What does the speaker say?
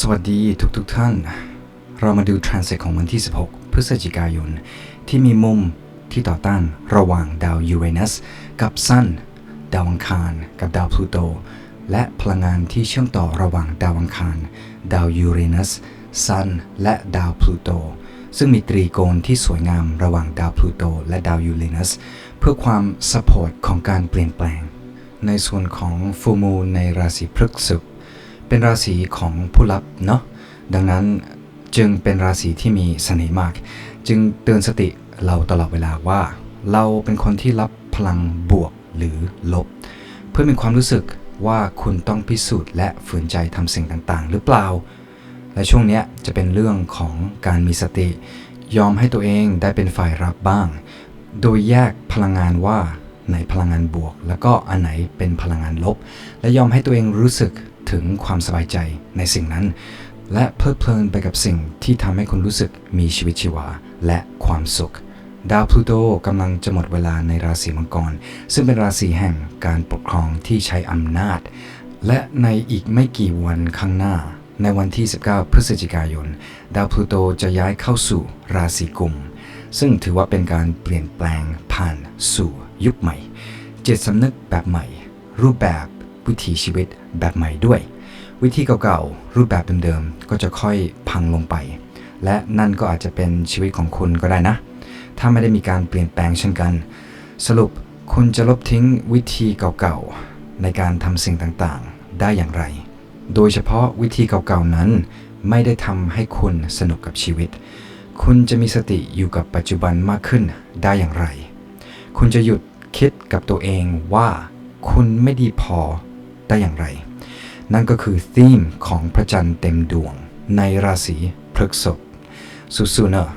สวัสดีทุกๆทท่าน เรามาดูทราน s ิ t ของวันที่ 16 พฤศจิกายน ที่มีมุมที่ต่อต้านระหว่างดาวยูเรนัสกับซันดาวอังคาร กับดาวพลูโต และพลังงานที่เชื่อมต่อระหว่างดาวอังคาร ดาวยูเรนัสซันและดาวพลูโต ซึ่งมีตรีโกณที่สวยงามระหว่างดาวพลูโต และดาวยูเรนัสเพื่อความสปอร์ตของการเปลี่ยนแปลง ในส่วนของฟูมูลในราศีพฤษภ เป็นราศีของผู้รับเนาะดังนั้นจึงเป็นราศีที่มีเสน่ห์มาก จึงเตือนสติเราตลอดเวลาว่า เราเป็นคนที่รับพลังบวกหรือลบ เพื่อมีความรู้สึกว่าคุณต้องพิสูจน์และฝืนใจทำสิ่งต่างๆ หรือเปล่า และช่วงนี้จะเป็นเรื่องของการมีสติ ยอมให้ตัวเองได้เป็นฝ่ายรับบ้าง โดยแยกพลังงานว่าไหนพลังงานบวก แล้วก็อันไหนเป็นพลังงานลบ และยอมให้ตัวเองรู้สึก ถึงความสบายใจในสิ่งนั้น และเพลิดเพลินไปกับสิ่งที่ทำให้คุณรู้สึกมีชีวิตชีวาและความสุข ดาวพลูโตกำลังจะหมดเวลาในราศีมังกร ซึ่งเป็นราศีแห่งการปกครองที่ใช้อำนาจ และในอีกไม่กี่วันข้างหน้า ในวันที่ 19 พฤศจิกายน ดาวพลูโตจะย้ายเข้าสู่ราศีกุม ซึ่งถือว่าเป็นการเปลี่ยนแปลงผ่านสู่ยุคใหม่จิตสำนึกแบบใหม่ รูปแบบ วิถีชีวิตแบบใหม่ด้วย วิธีเก่าๆ รูปแบบเดิมๆ ก็จะค่อยพังลงไป และนั่นก็อาจจะเป็นชีวิตของคุณก็ได้นะ ถ้าไม่ได้มีการเปลี่ยนแปลงเช่นกัน สรุปคุณจะลบทิ้งวิธีเก่าๆ ในการทำสิ่งต่างๆ ได้อย่างไร โดยเฉพาะวิธีเก่าๆ นั้น ไม่ได้ทำให้คุณสนุกกับชีวิต คุณจะมีสติอยู่กับปัจจุบันมากขึ้นได้อย่างไร คุณจะหยุดคิดกับตัวเองว่าคุณไม่ดีพอ ได้อย่างไร นั่นก็คือธีมของพระจันทร์เต็มดวงในราศีพฤษภสุสุเนอะ